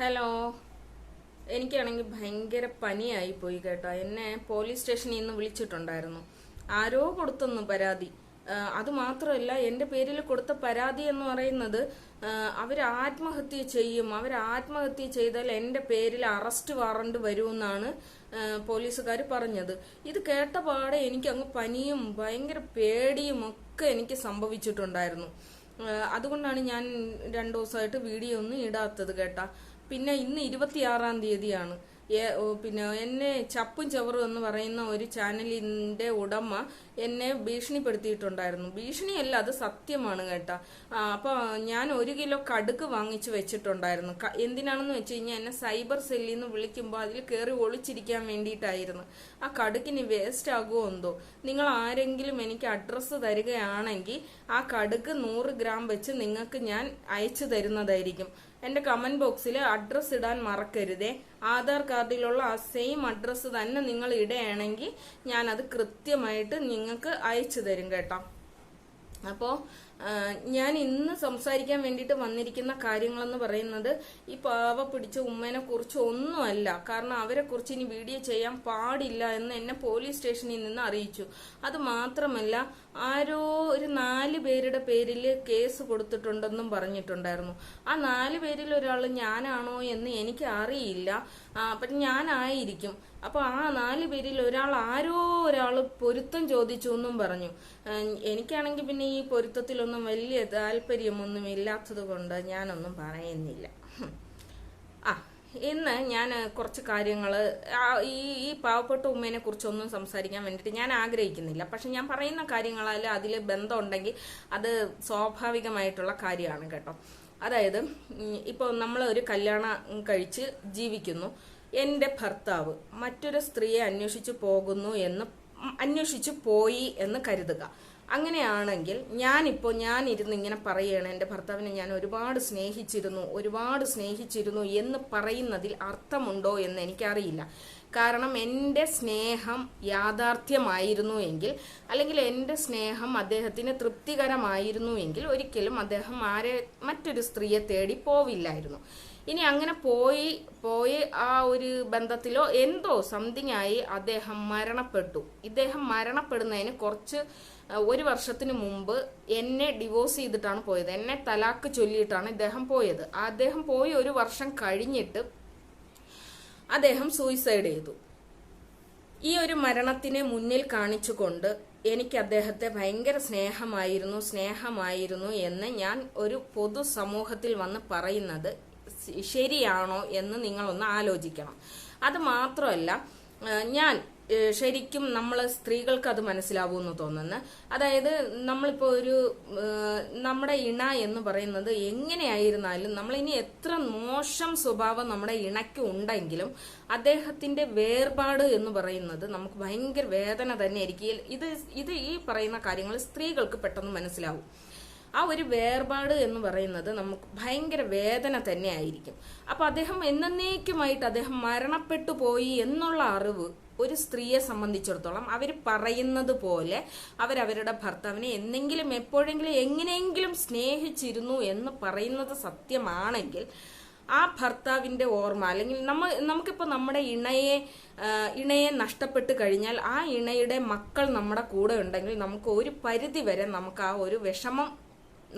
Hello. എനിക്കാണെങ്കിൽ ഭയങ്കര പനിയായി പോയി കേട്ടോ. എന്നെ പോലീസ് സ്റ്റേഷനിൽ നിന്ന് വിളിച്ചിട്ടുണ്ടായിരുന്നു. ആരോ കൊടുത്തെന്നു പരാതി. അതുമാത്രമല്ല എന്റെ പേരിൽ കൊടുത്ത പരാതി എന്ന് പറയുന്നത് അവർ ആത്മഹത്യ ചെയ്യും. അവർ ആത്മഹത്യ ചെയ്താൽ എന്റെ പേരിൽ അറസ്റ്റ് വാറണ്ട് വരുമെന്നാണ് പോലീസുകാർ പറഞ്ഞത്. ഇത് കേട്ട പാടെ എനിക്ക് അങ്ങ് പനിയും ഭയങ്കര പേടിയും ഒക്കെ എനിക്ക് സംഭവിച്ചിട്ടുണ്ടായിരുന്നു. അതുകൊണ്ടാണ് ഞാൻ രണ്ടു ദിവസമായിട്ട് വീഡിയോ ഒന്നും ഇടാത്തത് കേട്ടാ. പിന്നെ ഇന്ന് ഇരുപത്തിയാറാം തീയതിയാണ്. പിന്നെ എന്നെ ചപ്പും ചവറും എന്ന് പറയുന്ന ഒരു ചാനലിന്റെ ഉടമ എന്നെ ഭീഷണിപ്പെടുത്തിയിട്ടുണ്ടായിരുന്നു. ഭീഷണിയല്ല അത് സത്യമാണ് കേട്ടാ. അപ്പോൾ അപ്പൊ ഞാൻ ഒരു കിലോ കടുക്ക് വാങ്ങിച്ചു വെച്ചിട്ടുണ്ടായിരുന്നു. എന്തിനാണെന്ന് വെച്ച് കഴിഞ്ഞാൽ എന്നെ സൈബർ സെല്ലിൽ നിന്ന് വിളിക്കുമ്പോൾ അതിൽ കയറി ഒളിച്ചിരിക്കാൻ വേണ്ടിയിട്ടായിരുന്നു. ആ കടുക്കിന് വേസ്റ്റ് ആകുമോ എന്തോ? നിങ്ങൾ ആരെങ്കിലും എനിക്ക് അഡ്രസ്സ് തരികയാണെങ്കിൽ ആ കടുക്ക് നൂറ് ഗ്രാം വെച്ച് നിങ്ങൾക്ക് ഞാൻ അയച്ചു തരുന്നതായിരിക്കും. എന്റെ കമന്റ് ബോക്സിൽ അഡ്രസ്സ് ഇടാൻ മറക്കരുതേ. ആധാർ കാർഡിലുള്ള ആ സെയിം അഡ്രസ്സ് തന്നെ നിങ്ങൾ ഇടയാണെങ്കിൽ ഞാൻ അത് കൃത്യമായിട്ട് നിങ്ങൾക്ക് അയച്ചു തരും കേട്ടോ. അപ്പോൾ ഞാൻ ഇന്ന് സംസാരിക്കാൻ വേണ്ടിയിട്ട് വന്നിരിക്കുന്ന കാര്യങ്ങളെന്ന് പറയുന്നത് ഈ പാവ പിടിച്ച ഉമ്മേനെ കുറിച്ച് ഒന്നുമല്ല. കാരണം അവരെ കുറിച്ച് ഇനി വീഡിയോ ചെയ്യാൻ പാടില്ല എന്ന് എന്നെ പോലീസ് സ്റ്റേഷനിൽ നിന്ന് അറിയിച്ചു. അത് മാത്രമല്ല ആരോ ഒരു നാല് പേരുടെ പേരിൽ കേസ് കൊടുത്തിട്ടുണ്ടെന്നും പറഞ്ഞിട്ടുണ്ടായിരുന്നു. ആ നാല് പേരിൽ ഒരാൾ ഞാനാണോ എന്ന് എനിക്ക് അറിയില്ല. അപ്പം ഞാനായിരിക്കും. അപ്പൊ ആ നാല് പേരിൽ ഒരാൾ ആരോ ഒരാൾ പൊരുത്തം ചോദിച്ചു എന്നും പറഞ്ഞു. എനിക്കാണെങ്കിൽ പിന്നെ ഈ പൊരുത്തത്തിലൊന്നും വലിയ താല്പര്യമൊന്നും ഇല്ലാത്തത് കൊണ്ട് ഞാനൊന്നും പറയുന്നില്ല. ആ. ഇന്ന് ഞാൻ കുറച്ച് കാര്യങ്ങൾ ഈ ഈ പാവപ്പെട്ട ഉമ്മേനെ കുറിച്ചൊന്നും സംസാരിക്കാൻ വേണ്ടിയിട്ട് ഞാൻ ആഗ്രഹിക്കുന്നില്ല. പക്ഷെ ഞാൻ പറയുന്ന കാര്യങ്ങളാൽ അതിൽ ബന്ധമുണ്ടെങ്കിൽ അത് സ്വാഭാവികമായിട്ടുള്ള കാര്യമാണ് കേട്ടോ. അതായത് ഇപ്പോൾ നമ്മൾ ഒരു കല്യാണം കഴിച്ച് ജീവിക്കുന്നു. എന്റെ ഭർത്താവ് മറ്റൊരു സ്ത്രീയെ അന്വേഷിച്ചു പോകുന്നു എന്ന് അന്വേഷിച്ചു പോയി എന്ന് കരുതുക. അങ്ങനെയാണെങ്കിൽ ഞാനിപ്പോൾ ഞാനിരുന്ന് ഇങ്ങനെ പറയുകയാണ് എന്റെ ഭർത്താവിനെ ഞാൻ ഒരുപാട് സ്നേഹിച്ചിരുന്നു ഒരുപാട് സ്നേഹിച്ചിരുന്നു എന്ന് പറയുന്നതിൽ അർത്ഥമുണ്ടോ എന്ന് എനിക്കറിയില്ല. കാരണം എന്റെ സ്നേഹം യാഥാർത്ഥ്യമായിരുന്നു എങ്കിൽ അല്ലെങ്കിൽ എന്റെ സ്നേഹം അദ്ദേഹത്തിന് തൃപ്തികരമായിരുന്നു എങ്കിൽ ഒരിക്കലും അദ്ദേഹം ആരെ മറ്റൊരു സ്ത്രീയെ തേടി പോവില്ലായിരുന്നു. ഇനി അങ്ങനെ പോയി പോയി ആ ഒരു ബന്ധത്തിലോ എന്തോ സംതിങ് ആയി അദ്ദേഹം മരണപ്പെട്ടു. ഇദ്ദേഹം മരണപ്പെടുന്നതിന് കുറച്ച് ഒരു വർഷത്തിന് മുമ്പ് എന്നെ ഡിവോഴ്സ് ചെയ്തിട്ടാണ് പോയത്. എന്നെ തലാക്ക് ചൊല്ലിയിട്ടാണ് ഇദ്ദേഹം പോയത്. അദ്ദേഹം പോയി ഒരു വർഷം കഴിഞ്ഞിട്ട് അദ്ദേഹം സൂയിസൈഡ് ചെയ്തു. ഈ ഒരു മരണത്തിനെ മുന്നിൽ കാണിച്ചുകൊണ്ട് എനിക്ക് അദ്ദേഹത്തെ ഭയങ്കര സ്നേഹമായിരുന്നു സ്നേഹമായിരുന്നു എന്ന് ഞാൻ ഒരു പൊതു സമൂഹത്തിൽ വന്ന് പറയുന്നത് ശരിയാണോ എന്ന് നിങ്ങളൊന്ന് ആലോചിക്കണം. അത് മാത്രമല്ല ഞാൻ ശരിക്കും നമ്മൾ സ്ത്രീകൾക്ക് അത് മനസ്സിലാവുമെന്ന് തോന്നുന്നു. അതായത് നമ്മളിപ്പോൾ ഒരു നമ്മുടെ ഇണ എന്ന് പറയുന്നത് എങ്ങനെയായിരുന്നാലും നമ്മളിനി എത്ര മോശം സ്വഭാവം നമ്മുടെ ഇണയ്ക്ക് ഉണ്ടെങ്കിലും അദ്ദേഹത്തിന്റെ വേർപാട് എന്ന് പറയുന്നത് നമുക്ക് ഭയങ്കര വേദന തന്നെ ആയിരിക്കും. ഇത് ഇത് ഈ പറയുന്ന കാര്യങ്ങൾ സ്ത്രീകൾക്ക് പെട്ടെന്ന് മനസ്സിലാവും. ആ ഒരു വേർപാട് എന്ന് പറയുന്നത് നമുക്ക് ഭയങ്കര വേദന തന്നെ ആയിരിക്കും. അപ്പൊ അദ്ദേഹം എന്നേക്കുമായിട്ട് അദ്ദേഹം മരണപ്പെട്ടു പോയി എന്നുള്ള അറിവ് ഒരു സ്ത്രീയെ സംബന്ധിച്ചിടത്തോളം അവർ പറയുന്നത് പോലെ അവരവരുടെ ഭർത്താവിനെ എന്തെങ്കിലും എപ്പോഴെങ്കിലും എങ്ങനെയെങ്കിലും സ്നേഹിച്ചിരുന്നു എന്ന് പറയുന്നത് സത്യമാണെങ്കിൽ ആ ഭർത്താവിന്റെ ഓർമ്മ അല്ലെങ്കിൽ നമ്മ നമുക്കിപ്പോൾ നമ്മുടെ ഇണയെ ഇണയെ നഷ്ടപ്പെട്ട് കഴിഞ്ഞാൽ ആ ഇണയുടെ മക്കൾ നമ്മുടെ കൂടെ ഉണ്ടെങ്കിൽ നമുക്ക് ഒരു പരിധി വരെ നമുക്ക് ആ ഒരു വിഷമം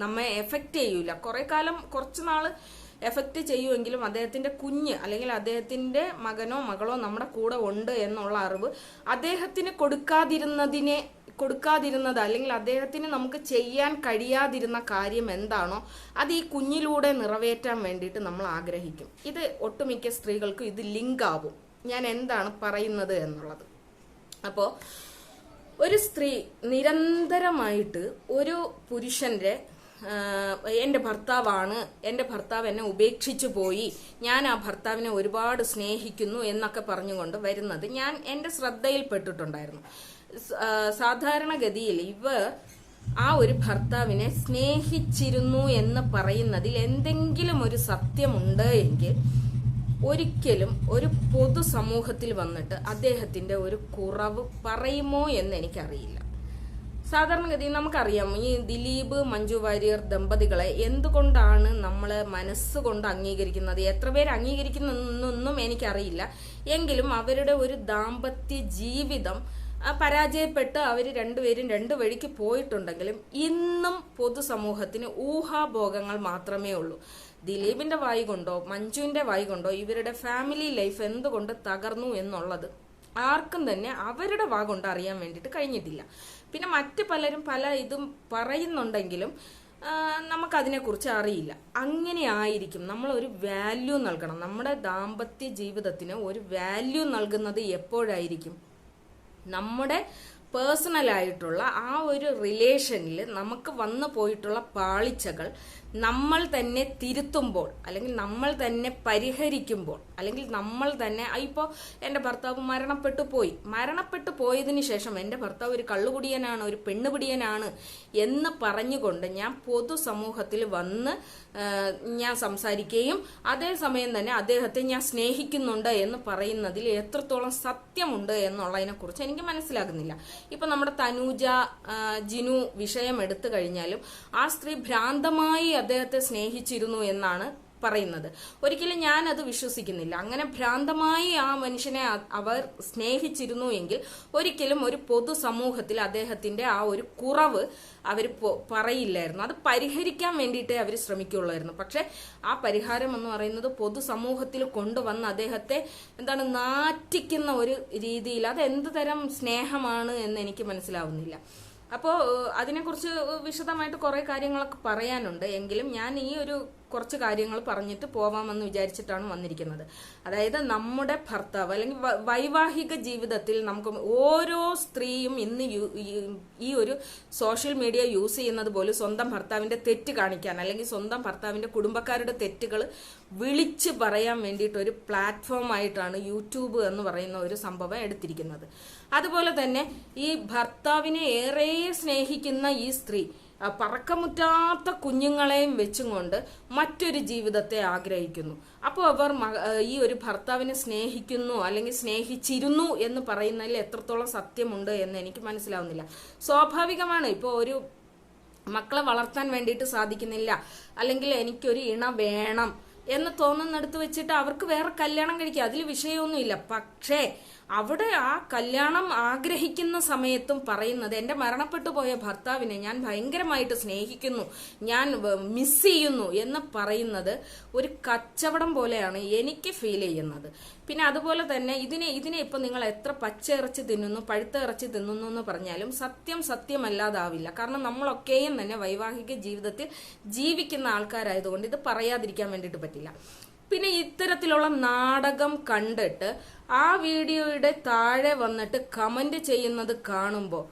നമ്മെ എഫക്റ്റ് ചെയ്യൂല. കുറെ കാലം കുറച്ച് നാൾ എഫക്റ്റ് ചെയ്യുമെങ്കിലും അദ്ദേഹത്തിന്റെ കുഞ്ഞ് അല്ലെങ്കിൽ അദ്ദേഹത്തിന്റെ മകനോ മകളോ നമ്മുടെ കൂടെ ഉണ്ട് എന്നുള്ള അറിവ് അദ്ദേഹത്തിന് കൊടുക്കാതിരുന്നതിനെ കൊടുക്കാതിരുന്നത് അല്ലെങ്കിൽ അദ്ദേഹത്തിന് നമുക്ക് ചെയ്യാൻ കഴിയാതിരുന്ന കാര്യം എന്താണോ അത് ഈ കുഞ്ഞിലൂടെ നിറവേറ്റാൻ വേണ്ടിയിട്ട് നമ്മൾ ആഗ്രഹിക്കും. ഇത് ഒട്ടുമിക്ക സ്ത്രീകൾക്കും ഇത് ലിങ്ക് ആവും ഞാൻ എന്താണ് പറയുന്നത് എന്നുള്ളത്. അപ്പോ ഒരു സ്ത്രീ നിരന്തരമായിട്ട് ഒരു പുരുഷന്റെ എന്റെ ഭർത്താവാണ്. എന്റെ ഭർത്താവ് എന്നെ ഉപേക്ഷിച്ചു പോയി. ഞാൻ ആ ഭർത്താവിനെ ഒരുപാട് സ്നേഹിക്കുന്നു എന്നൊക്കെ പറഞ്ഞുകൊണ്ട് വരുന്നത് ഞാൻ എന്റെ ശ്രദ്ധയിൽപ്പെട്ടിട്ടുണ്ടായിരുന്നു. സാധാരണഗതിയിൽ ഇവർ ആ ഒരു ഭർത്താവിനെ സ്നേഹിച്ചിരുന്നു എന്ന് പറയുന്നതിൽ എന്തെങ്കിലും ഒരു സത്യമുണ്ട് എങ്കിൽ ഒരിക്കലും ഒരു പൊതു സമൂഹത്തിൽ വന്നിട്ട് അദ്ദേഹത്തിന്റെ ഒരു കുറവ് പറയുമോ എന്ന് എനിക്കറിയില്ല. സാധാരണഗതിയിൽ നമുക്കറിയാം ഈ ദിലീപ് മഞ്ജു വാര്യർ ദമ്പതികളെ എന്തുകൊണ്ടാണ് നമ്മൾ മനസ്സുകൊണ്ട് അംഗീകരിക്കുന്നത്? എത്ര പേര് അംഗീകരിക്കുന്നൊന്നും എനിക്കറിയില്ല. എങ്കിലും അവരുടെ ഒരു ദാമ്പത്യ ജീവിതം പരാജയപ്പെട്ട് അവർ രണ്ടുപേരും രണ്ടു വഴിക്ക് പോയിട്ടുണ്ടെങ്കിലും ഇന്നും പൊതുസമൂഹത്തിന് ഊഹാഭോഗങ്ങൾ മാത്രമേ ഉള്ളൂ. ദിലീപിന്റെ വായി കൊണ്ടോ മഞ്ജുവിന്റെ വായി കൊണ്ടോ ഇവരുടെ ഫാമിലി ലൈഫ് എന്തുകൊണ്ട് തകർന്നു എന്നുള്ളത്? ആർക്കും തന്നെ അവരുടെ വാഗുണ്ട് അറിയാൻ വേണ്ടിയിട്ട് കഴിഞ്ഞിട്ടില്ല. പിന്നെ മറ്റ് പലരും പല ഇതും പറയുന്നുണ്ടെങ്കിലും നമുക്കതിനെക്കുറിച്ച് അറിയില്ല. അങ്ങനെ ആയിരിക്കും. നമ്മൾ ഒരു വാല്യൂ നൽകണം. നമ്മുടെ ദാമ്പത്യ ജീവിതത്തിന് ഒരു വാല്യൂ നൽകുന്നത് എപ്പോഴായിരിക്കും? നമ്മുടെ പേഴ്സണലായിട്ടുള്ള ആ ഒരു റിലേഷനിൽ നമുക്ക് വന്നു പോയിട്ടുള്ള പാളിച്ചകൾ നമ്മൾ തന്നെ തിരുത്തുമ്പോൾ അല്ലെങ്കിൽ നമ്മൾ തന്നെ പരിഹരിക്കുമ്പോൾ അല്ലെങ്കിൽ നമ്മൾ തന്നെ ഇപ്പോൾ എന്റെ ഭർത്താവ് മരണപ്പെട്ടു പോയി. മരണപ്പെട്ടു പോയതിന് ശേഷം എന്റെ ഭർത്താവ് ഒരു കള്ളുകുടിയനാണ് ഒരു പെണ്ണുപിടിയനാണ് എന്ന് പറഞ്ഞുകൊണ്ട് ഞാൻ പൊതുസമൂഹത്തിൽ വന്ന് ഞാൻ സംസാരിക്കുകയും അതേസമയം തന്നെ അദ്ദേഹത്തെ ഞാൻ സ്നേഹിക്കുന്നുണ്ട് എന്ന് പറയുന്നതിൽ എത്രത്തോളം സത്യമുണ്ട് എന്നുള്ളതിനെക്കുറിച്ച് എനിക്ക് മനസ്സിലാകുന്നില്ല. ഇപ്പം നമ്മുടെ തനൂജ ജിനു വിഷയം എടുത്തു കഴിഞ്ഞാലും ആ സ്ത്രീ ഭ്രാന്തമായി അദ്ദേഹത്തെ സ്നേഹിച്ചിരുന്നു എന്നാണ് പറയുന്നത്. ഒരിക്കലും ഞാൻ അത് വിശ്വസിക്കുന്നില്ല. അങ്ങനെ ഭ്രാന്തമായി ആ മനുഷ്യനെ അവർ സ്നേഹിച്ചിരുന്നു എങ്കിൽ ഒരിക്കലും ഒരു പൊതു സമൂഹത്തിൽ അദ്ദേഹത്തിന്റെ ആ ഒരു കുറവ് അവർ പറയില്ലായിരുന്നു. അത് പരിഹരിക്കാൻ വേണ്ടിയിട്ടേ അവർ ശ്രമിക്കുള്ളായിരുന്നു. പക്ഷെ ആ പരിഹാരം എന്ന് പറയുന്നത് പൊതുസമൂഹത്തിൽ കൊണ്ടുവന്ന് അദ്ദേഹത്തെ എന്താണ് നാറ്റിക്കുന്ന ഒരു രീതിയിൽ അത് എന്ത് തരം സ്നേഹമാണ് എന്ന് എനിക്ക് മനസ്സിലാവുന്നില്ല. അപ്പോൾ അതിനെക്കുറിച്ച് വിശദമായിട്ട് കുറേ കാര്യങ്ങളൊക്കെ പറയാനുണ്ട്. എങ്കിലും ഞാൻ ഈ ഒരു കുറച്ച് കാര്യങ്ങൾ പറഞ്ഞിട്ട് പോവാമെന്ന് വിചാരിച്ചിട്ടാണ് വന്നിരിക്കുന്നത്. അതായത് നമ്മുടെ ഭർത്താവ് അല്ലെങ്കിൽ വൈവാഹിക ജീവിതത്തിൽ നമുക്ക് ഓരോ സ്ത്രീയും ഇന്ന് ഈ- ഒരു സോഷ്യൽ മീഡിയ യൂസ് ചെയ്യുന്നത് പോലും സ്വന്തം ഭർത്താവിന്റെ തെറ്റ് കാണിക്കാൻ അല്ലെങ്കിൽ സ്വന്തം ഭർത്താവിന്റെ കുടുംബക്കാരുടെ തെറ്റുകൾ വിളിച്ച് പറയാൻ വേണ്ടിയിട്ട് ഒരു പ്ലാറ്റ്ഫോം ആയിട്ടാണ് യൂട്യൂബ് എന്ന് പറയുന്ന ഒരു സംഭവം എടുത്തിരിക്കുന്നത്. അതുപോലെ തന്നെ ഈ ഭർത്താവിനെ ഏറെ സ്നേഹിക്കുന്ന ഈ സ്ത്രീ പറക്കമുറ്റാത്ത കുഞ്ഞുങ്ങളെയും വെച്ചും കൊണ്ട് മറ്റൊരു ജീവിതത്തെ ആഗ്രഹിക്കുന്നു. അപ്പോൾ അവർ ഈ ഒരു ഭർത്താവിനെ സ്നേഹിക്കുന്നു അല്ലെങ്കിൽ സ്നേഹിച്ചിരുന്നു എന്ന് പറയുന്നതിൽ എത്രത്തോളം സത്യമുണ്ട് എന്ന് എനിക്ക് മനസ്സിലാവുന്നില്ല. സ്വാഭാവികമാണ് ഇപ്പോൾ ഒരു മക്കളെ വളർത്താൻ വേണ്ടിയിട്ട് സാധിക്കുന്നില്ല അല്ലെങ്കിൽ എനിക്കൊരു ഇണ വേണം എന്ന് തോന്നുന്നിടത്ത് വെച്ചിട്ട് അവർക്ക് വേറെ കല്യാണം കഴിക്കുക അതിൽ വിഷയമൊന്നുമില്ല. പക്ഷേ അവിടെ ആ കല്യാണം ആഗ്രഹിക്കുന്ന സമയത്തും പറയുന്നത് എന്റെ മരണപ്പെട്ടു പോയ ഭർത്താവിനെ ഞാൻ ഭയങ്കരമായിട്ട് സ്നേഹിക്കുന്നു ഞാൻ മിസ് ചെയ്യുന്നു എന്ന് പറയുന്നത് ഒരു കച്ചവടം പോലെയാണ് എനിക്ക് ഫീൽ ചെയ്യുന്നത്. പിന്നെ അതുപോലെ തന്നെ ഇതിനെ ഇതിനെ ഇപ്പൊ നിങ്ങൾ എത്ര പച്ച ഇറച്ചി തിന്നുന്നു പഴുത്ത ഇറച്ചി തിന്നുന്നു എന്ന് പറഞ്ഞാലും സത്യം സത്യമല്ലാതാവില്ല. കാരണം നമ്മളൊക്കെയും തന്നെ വൈവാഹിക ജീവിതത്തിൽ ജീവിക്കുന്ന ആൾക്കാരായതുകൊണ്ട് ഇത് പറയാതിരിക്കാൻ വേണ്ടിയിട്ട് പറ്റില്ല. പിന്നെ ഇത്തരത്തിലുള്ള നാടകം കണ്ടിട്ട് ആ വീഡിയോയുടെ താഴെ വന്നിട്ട് കമന്റ് ചെയ്യുന്നത് കാണുമ്പോൾ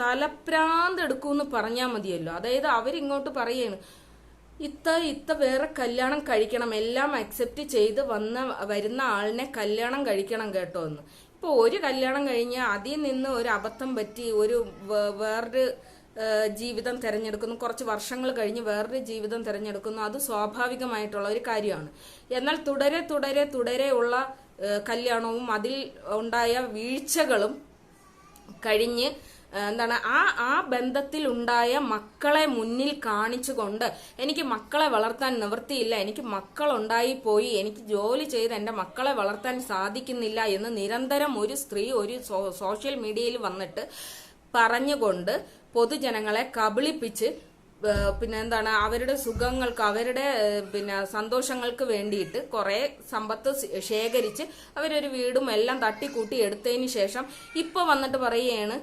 തലപ്രാന്ത് എടുക്കുമെന്ന് പറഞ്ഞാൽ മതിയല്ലോ. അതായത് അവരിങ്ങോട്ട് പറയാണ് ഇത്ത ഇത്ത വേറെ കല്യാണം കഴിക്കണം. എല്ലാം അക്സെപ്റ്റ് ചെയ്ത് വന്ന വരുന്ന ആളിനെ കല്യാണം കഴിക്കണം കേട്ടോ എന്ന് ഇപ്പൊ ഒരു കല്യാണം കഴിഞ്ഞ് അതിൽ നിന്ന് ഒരു അബദ്ധം പറ്റി ഒരു വേറൊരു ജീവിതം തിരഞ്ഞെടുക്കുന്നു. കുറച്ച് വർഷങ്ങൾ കഴിഞ്ഞ് വേറൊരു ജീവിതം തിരഞ്ഞെടുക്കുന്നു. അത് സ്വാഭാവികമായിട്ടുള്ള ഒരു കാര്യമാണ്. എന്നാൽ തുടരെ തുടരെ തുടരെ ഉള്ള കല്യാണവും അതിൽ ഉണ്ടായ വീഴ്ചകളും കഴിഞ്ഞ് എന്താണ് ആ ആ ബന്ധത്തിൽ ഉണ്ടായ മക്കളെ മുന്നിൽ കാണിച്ചുകൊണ്ട് എനിക്ക് മക്കളെ വളർത്താൻ നിവൃത്തിയില്ല. എനിക്ക് മക്കളുണ്ടായി പോയി. എനിക്ക് ജോലി ചെയ്ത് എന്റെ മക്കളെ വളർത്താൻ സാധിക്കുന്നില്ല എന്ന് നിരന്തരം ഒരു സ്ത്രീ ഒരു സോഷ്യൽ മീഡിയയിൽ വന്നിട്ട് പറഞ്ഞുകൊണ്ട് പൊതുജനങ്ങളെ കബളിപ്പിച്ച് പിന്നെ എന്താണ് അവരുടെ സുഖങ്ങൾക്ക് അവരുടെ പിന്നെ സന്തോഷങ്ങൾക്ക് വേണ്ടിയിട്ട് കുറെ സമ്പത്ത് ശേഖരിച്ച് അവരൊരു വീടും എല്ലാം തട്ടിക്കൂട്ടി എടുത്തതിന് ശേഷം ഇപ്പൊ വന്നിട്ട് പറയുകയാണ്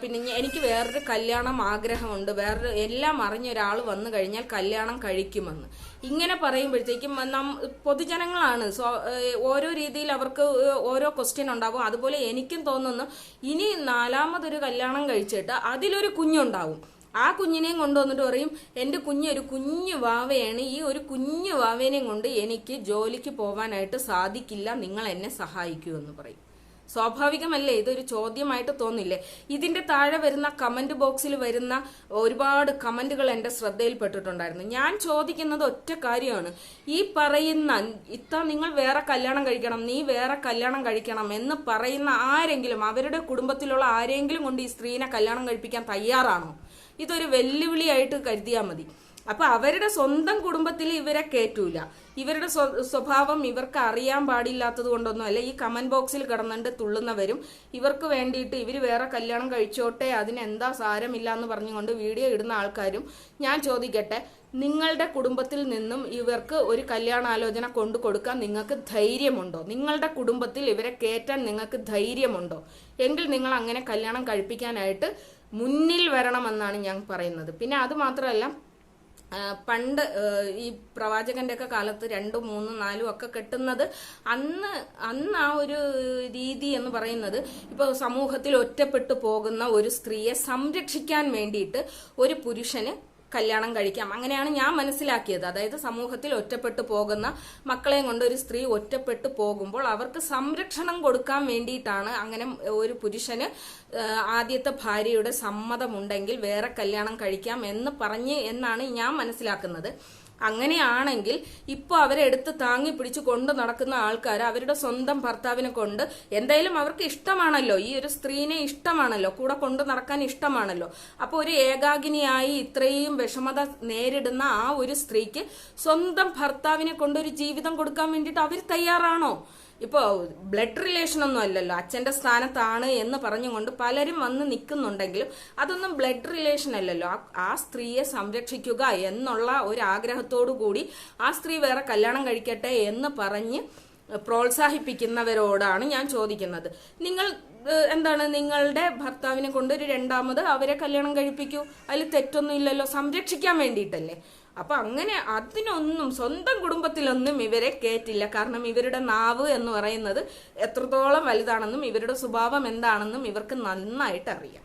പിന്നെ എനിക്ക് വേറൊരു കല്യാണം ആഗ്രഹമുണ്ട് വേറൊരു എല്ലാം അറിഞ്ഞ ഒരാൾ വന്നു കഴിഞ്ഞാൽ കല്യാണം കഴിക്കുമെന്ന്. ഇങ്ങനെ പറയുമ്പോഴത്തേക്കും നം പൊതുജനങ്ങളാണ് സോ ഓരോ രീതിയിൽ അവർക്ക് ഓരോ ക്വസ്റ്റ്യൻ ഉണ്ടാകും. അതുപോലെ എനിക്കും തോന്നുന്നു ഇനി നാലാമതൊരു കല്യാണം കഴിച്ചിട്ട് അതിലൊരു കുഞ്ഞുണ്ടാവും. ആ കുഞ്ഞിനെയും കൊണ്ടുവന്നിട്ട് പറയും എന്റെ കുഞ്ഞ് ഒരു കുഞ്ഞു വാവയാണ്. ഈ ഒരു കുഞ്ഞു വാവേനെയും കൊണ്ട് എനിക്ക് ജോലിക്ക് പോവാനായിട്ട് സാധിക്കില്ല. നിങ്ങൾ എന്നെ സഹായിക്കൂ എന്ന് പറയും. സ്വാഭാവികമല്ലേ? ഇതൊരു ചോദ്യമായിട്ട് തോന്നില്ലേ? ഇതിന്റെ താഴെ വരുന്ന കമന്റ് ബോക്സിൽ വരുന്ന ഒരുപാട് കമന്റുകൾ എന്റെ ശ്രദ്ധയിൽപ്പെട്ടിട്ടുണ്ടായിരുന്നു. ഞാൻ ചോദിക്കുന്നത് ഒറ്റ കാര്യമാണ്. ഈ പറയുന്ന ഇത്ത നിങ്ങൾ വേറെ കല്യാണം കഴിക്കണം. നീ വേറെ കല്യാണം കഴിക്കണം എന്ന് പറയുന്ന ആരെങ്കിലും അവരുടെ കുടുംബത്തിലുള്ള ആരെങ്കിലും കൊണ്ട് ഈ സ്ത്രീനെ കല്യാണം കഴിപ്പിക്കാൻ തയ്യാറാണോ? ഇതൊരു വെല്ലുവിളിയായിട്ട് കരുതിയാൽ മതി. അപ്പൊ അവരുടെ സ്വന്തം കുടുംബത്തിൽ ഇവരെ കേറ്റൂല. ഇവരുടെ സ്വഭാവം ഇവർക്ക് അറിയാൻ പാടില്ലാത്തത് കൊണ്ടൊന്നും അല്ല. ഈ കമന്റ് ബോക്സിൽ കിടന്നുണ്ട് തുള്ളുന്നവരും ഇവർക്ക് വേണ്ടിയിട്ട് ഇവർ വേറെ കല്യാണം കഴിച്ചോട്ടെ അതിനെന്താ സാരമില്ല എന്ന് പറഞ്ഞുകൊണ്ട് വീഡിയോ ഇടുന്ന ആൾക്കാരും ഞാൻ ചോദിക്കട്ടെ നിങ്ങളുടെ കുടുംബത്തിൽ നിന്നും ഇവർക്ക് ഒരു കല്യാണാലോചന കൊണ്ടു കൊടുക്കാൻ നിങ്ങൾക്ക് ധൈര്യമുണ്ടോ? നിങ്ങളുടെ കുടുംബത്തിൽ ഇവരെ കയറ്റാൻ നിങ്ങൾക്ക് ധൈര്യമുണ്ടോ? എങ്കിൽ നിങ്ങൾ അങ്ങനെ കല്യാണം കഴിപ്പിക്കാനായിട്ട് മുന്നിൽ വരണമെന്നാണ് ഞാൻ പറയുന്നത്. പിന്നെ അത് മാത്രമല്ല പണ്ട് ഈ പ്രവാചകന്റെ ഒക്കെ കാലത്ത് രണ്ടും മൂന്നും നാലും ഒക്കെ കെട്ടുന്നത് അന്ന് അന്ന് ആ ഒരു രീതി എന്ന് പറയുന്നത് ഇപ്പൊ സമൂഹത്തിൽ ഒറ്റപ്പെട്ടു പോകുന്ന ഒരു സ്ത്രീയെ സംരക്ഷിക്കാൻ വേണ്ടിയിട്ട് ഒരു പുരുഷന് കല്യാണം കഴിക്കാം. അങ്ങനെയാണ് ഞാൻ മനസ്സിലാക്കിയത്. അതായത് സമൂഹത്തിൽ ഒറ്റപ്പെട്ടു പോകുന്ന മക്കളെയും കൊണ്ട് ഒരു സ്ത്രീ ഒറ്റപ്പെട്ടു പോകുമ്പോൾ അവർക്ക് സംരക്ഷണം കൊടുക്കാൻ വേണ്ടിയിട്ടാണ് അങ്ങനെ ഒരു പുരുഷന് ആദ്യത്തെ ഭാര്യയുടെ സമ്മതമുണ്ടെങ്കിൽ വേറെ കല്യാണം കഴിക്കാം എന്ന് പറഞ്ഞ് എന്നാണ് ഞാൻ മനസ്സിലാക്കുന്നത്. അങ്ങനെയാണെങ്കിൽ ഇപ്പോൾ അവരെ എടുത്ത് താങ്ങി പിടിച്ച് കൊണ്ട് നടക്കുന്ന ആൾക്കാർ അവരുടെ സ്വന്തം ഭർത്താവിനെ കൊണ്ട് എന്തായാലും അവർക്ക് ഇഷ്ടമാണല്ലോ. ഈ ഒരു സ്ത്രീനെ ഇഷ്ടമാണല്ലോ. കൂടെ കൊണ്ട് നടക്കാൻ ഇഷ്ടമാണല്ലോ. അപ്പോൾ ഒരു ഏകാഗിനിയായി ഇത്രയും വിഷമത നേരിടുന്ന ആ ഒരു സ്ത്രീക്ക് സ്വന്തം ഭർത്താവിനെ കൊണ്ട് ഒരു ജീവിതം കൊടുക്കാൻ വേണ്ടിയിട്ട് അവർ തയ്യാറാണോ? ഇപ്പോൾ ബ്ലഡ് റിലേഷൻ ഒന്നും അല്ലല്ലോ. അച്ഛന്റെ സ്ഥാനത്താണ് എന്ന് പറഞ്ഞുകൊണ്ട് പലരും വന്ന് നിൽക്കുന്നുണ്ടെങ്കിലും അതൊന്നും ബ്ലഡ് റിലേഷൻ അല്ലല്ലോ. ആ സ്ത്രീയെ സംരക്ഷിക്കുക എന്നുള്ള ഒരു ആഗ്രഹത്തോടു കൂടി ആ സ്ത്രീ വേറെ കല്യാണം കഴിക്കട്ടെ എന്ന് പറഞ്ഞ് പ്രോത്സാഹിപ്പിക്കുന്നവരോടാണ് ഞാൻ ചോദിക്കുന്നത്. നിങ്ങൾ എന്താണ് നിങ്ങളുടെ ഭർത്താവിനെ കൊണ്ട് ഒരു രണ്ടാമത് അവരെ കല്യാണം കഴിപ്പിക്കൂ? അതിൽ തെറ്റൊന്നും ഇല്ലല്ലോ. സംരക്ഷിക്കാൻ വേണ്ടിയിട്ടല്ലേ? അപ്പൊ അങ്ങനെ അതിനൊന്നും സ്വന്തം കുടുംബത്തിലൊന്നും ഇവരെ കേറ്റില്ല. കാരണം ഇവരുടെ നാവ് എന്ന് പറയുന്നത് എത്രത്തോളം വലുതാണെന്നും ഇവരുടെ സ്വഭാവം എന്താണെന്നും ഇവർക്ക് നന്നായിട്ട് അറിയാം.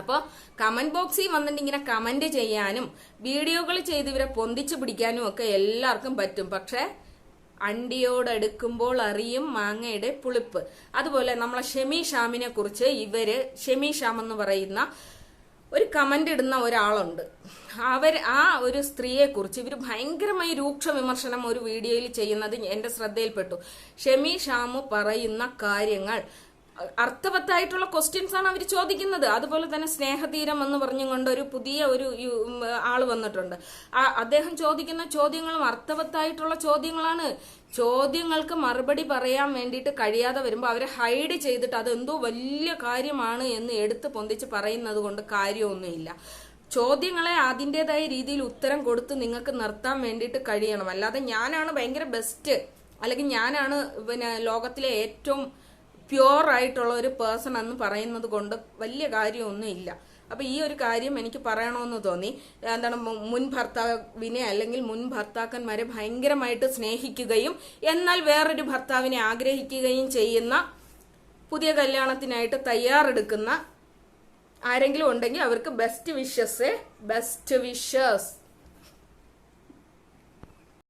അപ്പോൾ കമന്റ് ബോക്സിൽ വന്നിട്ട് ഇങ്ങനെ കമന്റ് ചെയ്യാനും വീഡിയോകൾ ചെയ്ത് ഇവരെ പൊന്തിച്ചു പിടിക്കാനും ഒക്കെ എല്ലാവർക്കും പറ്റും. പക്ഷേ അണ്ടിയോടെടുക്കുമ്പോൾ അറിയും മാങ്ങയുടെ പുളിപ്പ്. അതുപോലെ നമ്മളെ ഷെമി ഷാമിനെ കുറിച്ച് ഇവർ ഷെമി ഷാം എന്ന് പറയുന്ന ഒരു കമന്റ് ഇടുന്ന ഒരാളുണ്ട്. അവർ ആ ഒരു സ്ത്രീയെ കുറിച്ച് ഇവർ ഭയങ്കരമായി രൂക്ഷ വിമർശനം ഒരു വീഡിയോയിൽ ചെയ്യുന്നത് എന്റെ ശ്രദ്ധയിൽപ്പെട്ടു. ഷെമി ഷാമു പറയുന്ന കാര്യങ്ങൾ അർത്ഥവത്തായിട്ടുള്ള ക്വസ്റ്റ്യൻസ് ആണ് അവർ ചോദിക്കുന്നത്. അതുപോലെ തന്നെ സ്നേഹതീരം എന്ന് പറഞ്ഞുകൊണ്ട് ഒരു പുതിയ ഒരു ആൾ വന്നിട്ടുണ്ട്. ആ അദ്ദേഹം ചോദിക്കുന്ന ചോദ്യങ്ങളും അർത്ഥവത്തായിട്ടുള്ള ചോദ്യങ്ങളാണ്. ചോദ്യങ്ങൾക്ക് മറുപടി പറയാൻ വേണ്ടിയിട്ട് കഴിയാതെ വരുമ്പോൾ അവരെ ഹൈഡ് ചെയ്തിട്ട് അതെന്തോ വലിയ കാര്യമാണ് എന്ന് എടുത്ത് പൊന്തിച്ച് പറയുന്നത് കൊണ്ട് കാര്യമൊന്നുമില്ല. ചോദ്യങ്ങളെ അതിന്റെതായ രീതിയിൽ ഉത്തരം കൊടുത്ത് നിങ്ങൾക്ക് നിർത്താൻ വേണ്ടിയിട്ട് കഴിയണം. അല്ലാതെ ഞാനാണ് ഭയങ്കര ബെസ്റ്റ് അല്ലെങ്കിൽ ഞാനാണ് പിന്നെ ലോകത്തിലെ ഏറ്റവും പ്യുവർ ആയിട്ടുള്ള ഒരു പേഴ്സൺ എന്ന് പറയുന്നത് കൊണ്ട് വലിയ കാര്യമൊന്നും ഇല്ല. അപ്പൊ ഈ ഒരു കാര്യം എനിക്ക് പറയണമെന്ന് തോന്നി. എന്താണ് മുൻ ഭർത്താവിനെ അല്ലെങ്കിൽ മുൻ ഭർത്താക്കന്മാരെ ഭയങ്കരമായിട്ട് സ്നേഹിക്കുകയും എന്നാൽ വേറൊരു ഭർത്താവിനെ ആഗ്രഹിക്കുകയും ചെയ്യുന്ന പുതിയ കല്യാണത്തിനായിട്ട് തയ്യാറെടുക്കുന്ന ആരെങ്കിലും ഉണ്ടെങ്കിൽ അവർക്ക് ബെസ്റ്റ് വിഷസ് ബെസ്റ്റ് വിഷസ്